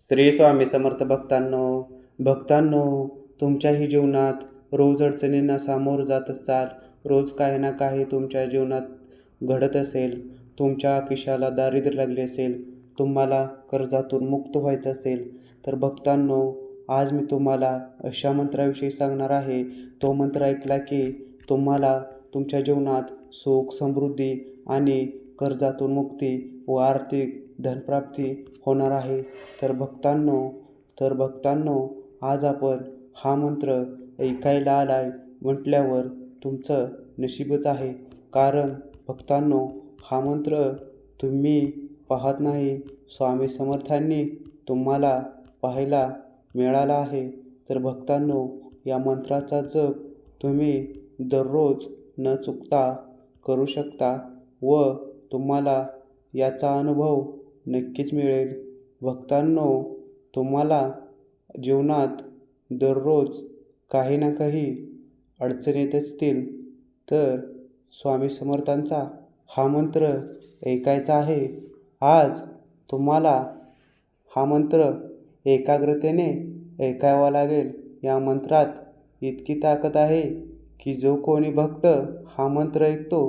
श्री स्वामी समर्थ भक्तांनो भक्तांनो तुमच्याही जीवनात रोज अडचणींना सामोरं जात असाल रोज काही ना काही तुमच्या जीवनात घडत असेल तुमच्या खिशाला दारिद्र्य लागले असेल तुम्हाला कर्जातून मुक्त व्हायचं असेल तर भक्तांनो आज मी तुम्हाला अशा मंत्राविषयी सांगणार आहे. तो मंत्र ऐकला की तुम्हाला तुमच्या जीवनात सुख समृद्धी आणि कर्जातून मुक्ती व आर्थिक धनप्राप्ती होणार आहे. तर भक्तांनो तर भक्तांनो आज आपण हा मंत्र ऐकायला आलाय म्हटल्यावर तुमचं नशीबच आहे. कारण भक्तांनो हा मंत्र तुम्ही पाहत नाही. स्वामी समर्थांनी तुम्हाला पाहायला मिळाला आहे. तर भक्तांनो या मंत्राचा जप तुम्ही दररोज न चुकता करू शकता व तुम्हाला याचा अनुभव नक्कीच मिळेल. भक्तांनो तुम्हाला जीवनात दररोज काही ना काही अडचणी येत असतील तर स्वामी समर्थांचा हा मंत्र ऐकायचा आहे. आज तुम्हाला हा मंत्र एकाग्रतेने ऐकावा लागेल. या मंत्रात इतकी ताकद आहे की जो कोणी भक्त हा मंत्र ऐकतो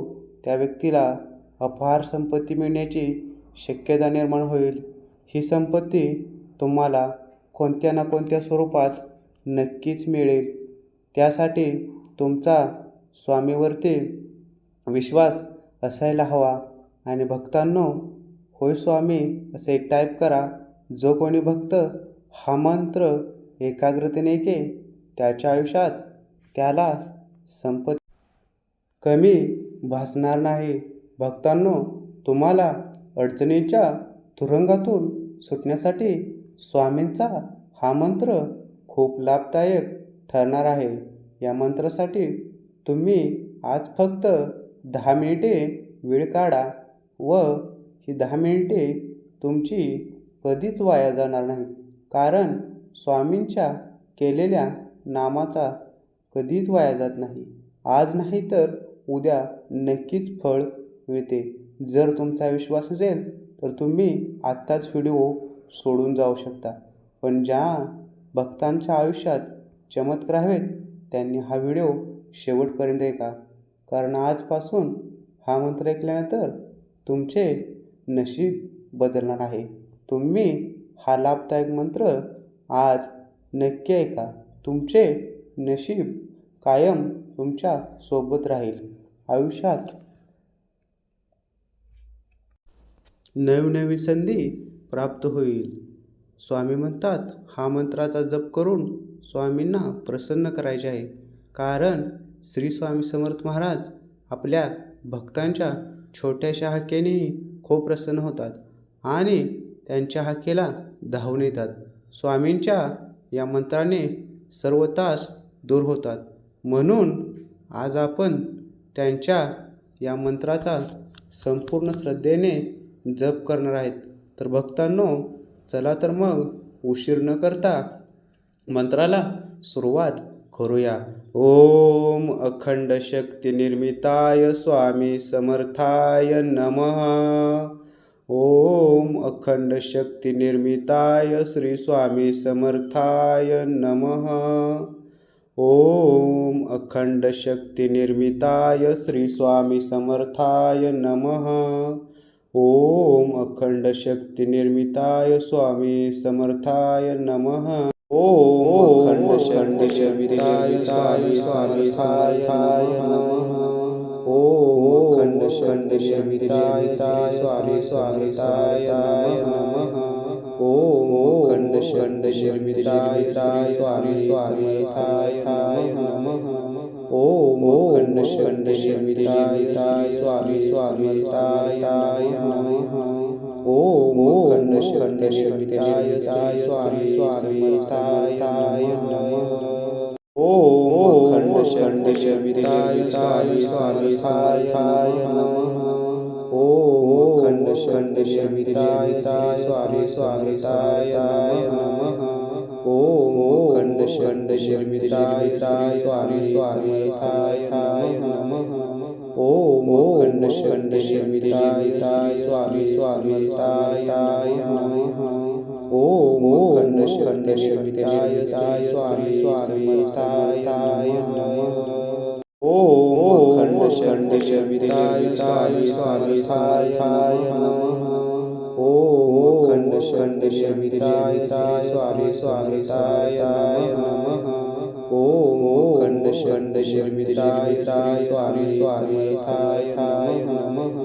त्या व्यक्तीला अपार संपत्ती मिळण्याची शक्यता निर्माण होईल. ही संपत्ती तुम्हाला कोणत्या ना कोणत्या स्वरूपात नक्कीच मिळेल. त्यासाठी तुमचा स्वामीवरती विश्वास असायला हवा आणि भक्तांनो होय स्वामी असे टाईप करा. जो कोणी भक्त हा मंत्र एकाग्रतेने ऐके त्याच्या आयुष्यात त्याला संपत्ती कमी भासणार नाही. भक्तांनो तुम्हाला अडचणीच्या तुरुंगातून सुटण्यासाठी स्वामींचा हा मंत्र खूप लाभदायक ठरणार आहे. या मंत्रासाठी तुम्ही आज फक्त दहा मिनिटे वेळ काढा व ही दहा मिनिटे तुमची कधीच वाया जाणार नाही कारण स्वामींच्या केलेल्या नामाचा कधीच वाया जात नाही. आज नाही तर उद्या नक्कीच फळ मिळते. जर तुमचा विश्वास असेल तर तुम्ही आत्ताच व्हिडिओ सोडून जाऊ शकता. पण ज्या भक्तांच्या आयुष्यात चमत्कार हवेत त्यांनी हा व्हिडिओ शेवटपर्यंत ऐका. कारण आजपासून हा मंत्र ऐकल्यानंतर तुमचे नशीब बदलणार आहे. तुम्ही हा लाभदायक मंत्र आज नक्की ऐका. तुमचे नशीब कायम तुमच्यासोबत राहील. आयुष्यात नवनवीन संधी प्राप्त होईल. स्वामी म्हणतात हा मंत्राचा जप करून स्वामींना प्रसन्न करायचे आहे. कारण श्री स्वामी समर्थ महाराज आपल्या भक्तांच्या छोट्याशा हाकेनेही खूप प्रसन्न होतात आणि त्यांच्या हाकेला धावून येतात. स्वामींच्या या मंत्राने सर्व तास दूर होतात. म्हणून आज आपण त्यांच्या या मंत्राचा संपूर्ण श्रद्धेने जप करणार आहेत. तर भक्तांनो चला तर मग उशीर न करता मंत्राला सुरुवात करूया. ओम अखंड शक्ती निर्मिताय स्वामी समर्थाय नमः. ओम अखंड शक्ती निर्मिताय श्री स्वामी समर्थाय नमः. ओम अखंड शक्ती निर्मिताय श्री स्वामी समर्थाय नमः. ओम अखंड शक्ती निर्मिताय स्वामी समर्थाय नम। ओम अखंड शक्ती निर्मिताय स्वामी समर्थाय नम। ओम अखंड शक्ती निर्मिताय स्वामी समर्थाय नम। ओम अखंड शक्ती निर्मिताय स्वामी समर्थाय नम। ओम अखंड शक्ती निर्मिताय स्वामी समर्थाय नमः. ओम अखंड शक्ती निर्मिताय स्वामी समर्थाय नमः. ओम अखंड शक्ती निर्मिताय स्वामी समर्थाय नमः. ओम अखंड शक्ती निर्मिताय स्वामी समर्थाय नमः. ओम खंड खंड शर्मिताय स्वामी स्वामी साय साय नमः। ओम खंड खंड शर्मिताय स्वामी स्वामी साय साय नमः। ओम खंड खंड शर्मिताय स्वामी स्वामी साय साय नमः। ओम खंड शंड शर्मिताय स्वामी स्वामी साय साय नमः। ओ ओम खण्डशमिताय ताय स्वामी स्वामिताय नमः ओम खण्डशमिताय ताय स्वामी स्वामिताय नमः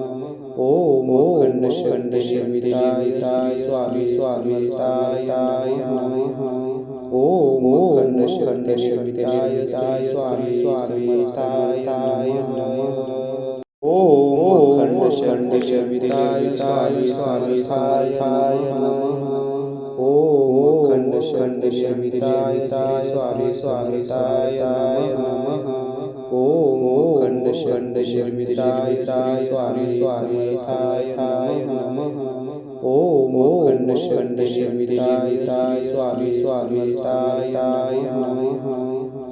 ओम खण्डशमिताय ताय स्वामी स्वामिताय नमः ओम खण्डशमिताय ताय स्वामी स्वामिताय नमः ॐ स्वामी स्वामी साय साय साय ॐ खण्डशविताय स्वामी स्वामी स्वामिताय नमः ॐ खण्डशविताय साय स्वामी स्वामिताय नमः ॐ खण्डशविताय साय स्वामि स्वामिताय नमः।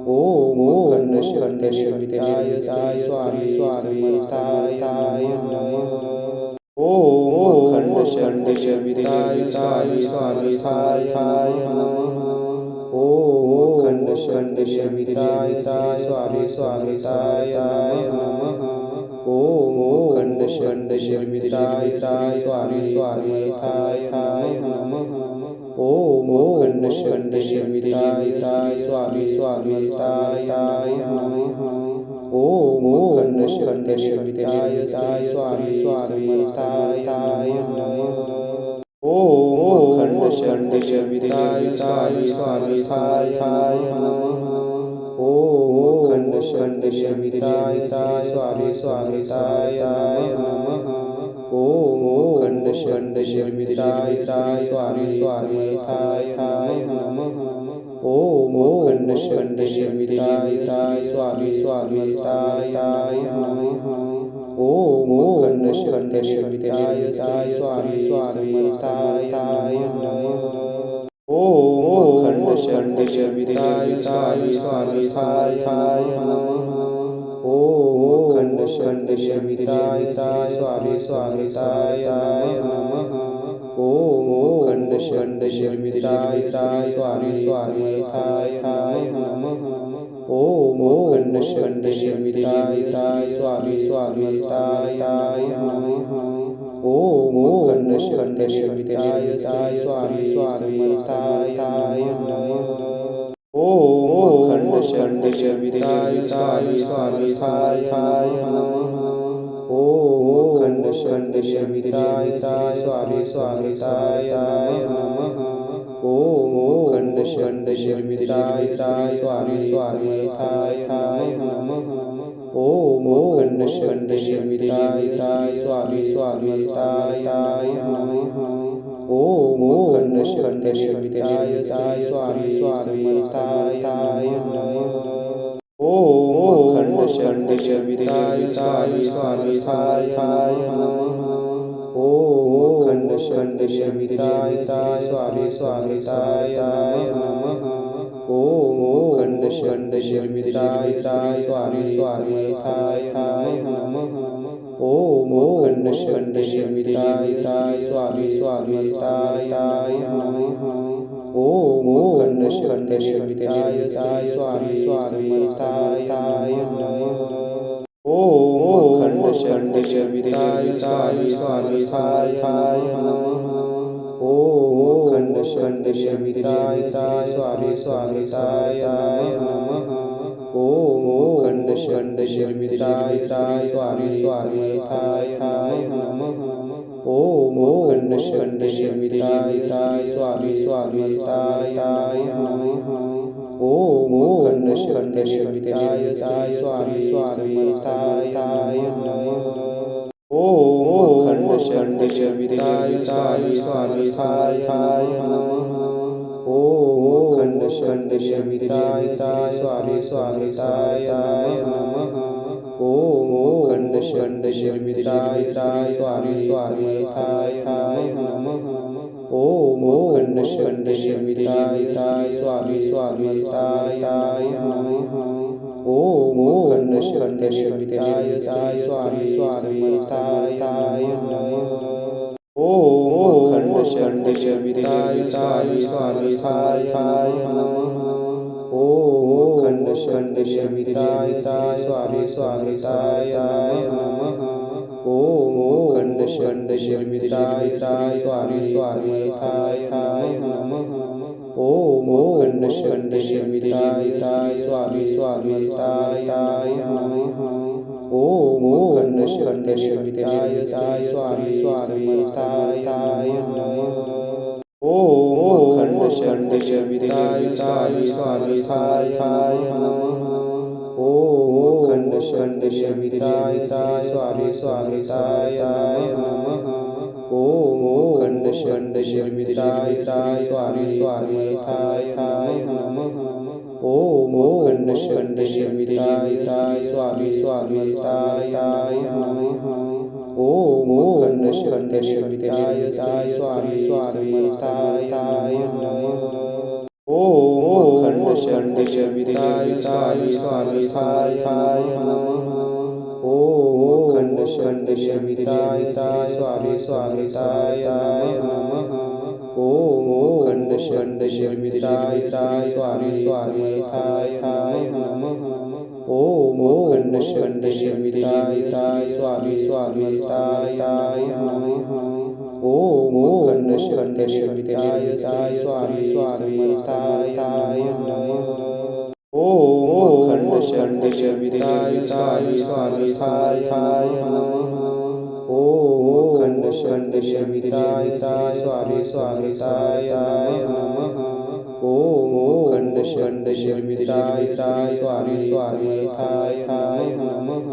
ओम खंड खंड निर्मिताय स्वामी स्वामी समर्थाय नमः। ओम खंड खंड निर्मिताय स्वामी स्वामी समर्थाय नमः। ओम खंड खंड निर्मिताय स्वामी स्वामी सायाय नमः। ओम खंड खंड निर्मिताय स्वामी स्वामी सायाय नमः। ओम खंड खंड शिविताय स्वामी स्वामी ताय ओम खंड खंड शिविताय साय स्वामी स्वामी ताय ओम खंड खंड शिविताय साय स्वामी ताय ओम खंड खंड शिविताय साय स्वामी स्वामी ताय निर्मिताय स्वामी स्वामी साय नमः ओम खंड खंड निर्मिताय स्वामी स्वामी साय नमः ओम खंड खंड निर्मिताय स्वामी स्वामी साय नमः ओम खण्डशमिताय स्वामी स्वामिताय नमः। ॐ खण्ड खण्डशमिताय स्वामी स्वामिताय नमः। ॐ खण्ड खण्डशमिताय स्वामी स्वामिताय नमः। ॐ खण्ड खण्डशमिताय स्वामी स्वामिताय नमः। ॐ खण्डशविताय साय साय साय साय ॐ खण्डशविताय साय स्वामि स्वामि साय नमः ॐ खण्डशविताय साय स्वामि स्वामि साय साय नमः ॐ खण्डशविताय साय स्वामि स्वामि साय साय नमः ओम खंड खंड शक्ताय साय स्वामी स्वामी साय साय ओम खंड खंड शक्ताय साय स्वामी साय साय ओम खंड खंड शक्ताय साय स्वामी स्वामी साय साय ओम खंड खंड शक्ताय साय स्वामी स्वामी साय साय नमः। ओम खंड खंड निर्मिताय स्वामी स्वामी ताय ओम खंड खंड निर्मिताय साय स्वामी स्वामी ताय ओम खंड खंड निर्मिताय साय स्वामी ताय ओम खंड खंड निर्मिताय साय स्वामी स्वामी ताय ओम भूखंड निर्मिताय ताय स्वामी स्वामी ताय ताय नम ओम खंड खंड निर्मिताय ताय स्वामी स्वामी ताय ताय नम ओम खंड खंड निर्मिताय ताय स्वामी स्वामी ताय ताय नम ओम खंड खंड निर्मिताय ताय स्वामी स्वामी ताय नम। ओम खण्डशन्दिताय स्वामि स्वामिताय नमः. ॐ खण्डशन्दिताय स्वामि स्वामिताय नमः. ॐ खण्डशन्दिताय स्वामि स्वामिताय नमः. ॐ खण्डशन्दिताय स्वामि स्वामिताय नमः. ओम खंड खंड शविताय ताय स्वामी थाय नमः ओम खंड खंड शविताय ताय स्वामी स्वामी साय साय ओम खंड खंड शविताय साय स्वामी स्वामी थाय साय ओम खंड खंड शविताय साय स्वामी स्वामी थाय साय ओम खंड खंड शविताय ताय स्वामी स्वामी नमः ओम खंड खंड शविताय ताय स्वामी थाय नमः ओम खंड खंड शविताय ताय स्वामी स्वामी थाय नमः ओम खंड खंड शविताय ताय स्वामी स्वामी खंड खंड शविताय ताय स्वामी स्वामी थाय नमः ओम खंड खंड शविताय ताय स्वामी स्वामी थाय नमः। ओम खंड खंड शविताय ताय स्वामी स्वामिताय नमः। ओम खंड खंड शविताय ताय स्वामी स्वामी थाय नमः। ओम खंड खंड शर्मिताय ताय स्वामी स्वामी थाय नमः। ओम खंड खंड शर्मिताय ताय स्वामी स्वामी थाय नमः। ओम खंड खंड शर्मिताय ताय स्वामी स्वामी थाय नमः ओम ताय स्वामी थाय नमः। ओम खंड शविताय ताय स्वामी स्वामी थाय नमः ओम खंड खंड शविताय ताय स्वामी स्वामी थाय नमः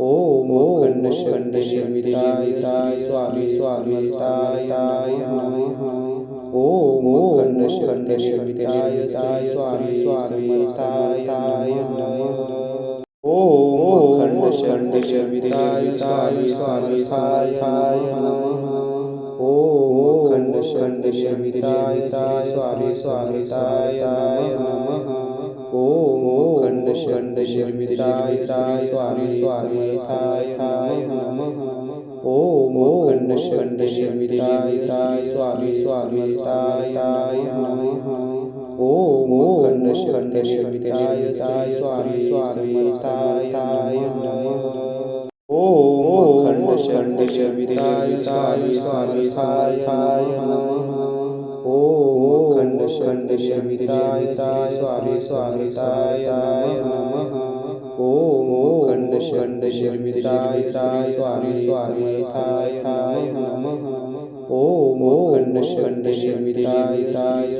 ओम खंड खंड शविताय ताय स्वामी स्वामी थाय नमः ओम खंड खंड शविताय ताय स्वामी स्वामी थाय नमः ओम शविताय ताय स्वामी थाय नमः ओम शविताय ताय स्वामी स्वामी थाय नमः ओम शविताय ताय स्वामी स्वामी थाय नमः ओम शविताय ताय स्वामी स्वामी थाय नमः ओम खंड खंड शविताय ताय स्वामी स्वामी थाय नमः। ओम खंड खंड शविताय ताय स्वामी थाय नमः। ओम खंड खंड शविताय ताय स्वामी स्वामी थाय नमः। ओम खंड खंड शविताय ताय स्वामी स्वामी थाय नमः। ओम खंड खंड शविताय ताय